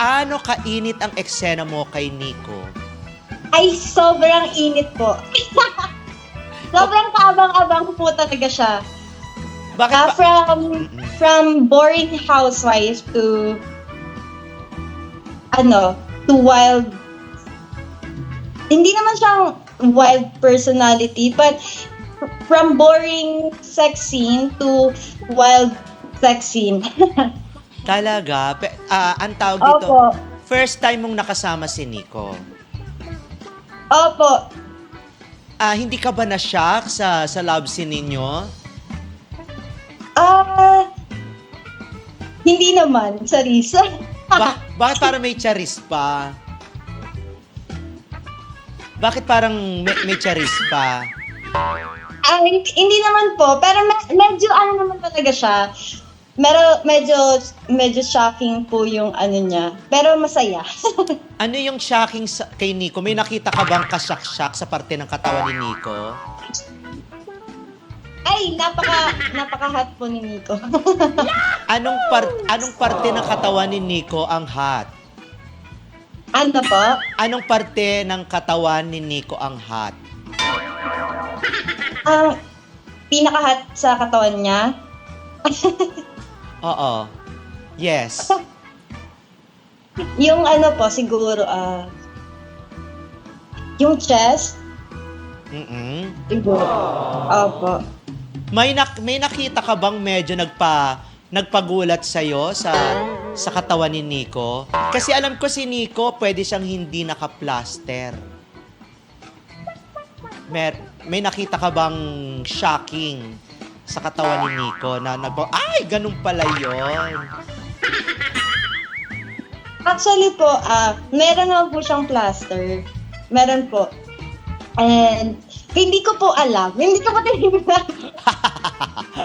gaano kainit ang eksena mo kay Nico? Ay, sobrang init po. sobrang kaabang-abang po talaga siya. Bakit Ah, ba? from, Mm-mm. from boring housewife to, ano, to wild, hindi naman siyang wild personality, but from boring sex scene to wild sex scene. Talaga? Pe, ah, ang tawag dito, Opo. first time mong nakasama si Nico. Opo. Ah, hindi ka ba na-shock sa, sa love scene ninyo? Ah, hindi naman, Sarisa. Ba- bakit parang may charis pa? Bakit parang may, may charis pa? Ay, hindi naman po, pero me- medyo ano naman talaga siya. Pero medyo medyo shocking po yung ano niya. Pero masaya. Ano yung shocking sa, kay Nico? May nakita ka bang kasyak-syak sa parte ng katawan ni Nico? Ay, napaka napaka-hot po ni Nico. Anong par, anong parte ng katawan ni Nico ang hot? ano po? Anong parte ng katawan ni Nico ang hot? Ang pinaka-hot sa katawan niya. Oo. Yes. Yung ano po, siguro, ah, yung chest. Mm-mm. Siguro. Opo. May nak may nakita ka bang medyo nagpa nagpagulat sa sa sa katawan ni Nico? Kasi alam ko si Nico, pwede siyang hindi naka-plaster. Mer may nakita ka bang shocking sa katawan ni Nico na nagpa ay ganun pala 'yon. Actually po, ah, meron naman po siyang plaster. Meron po. And hindi ko po alam. Hindi ko po tinignan.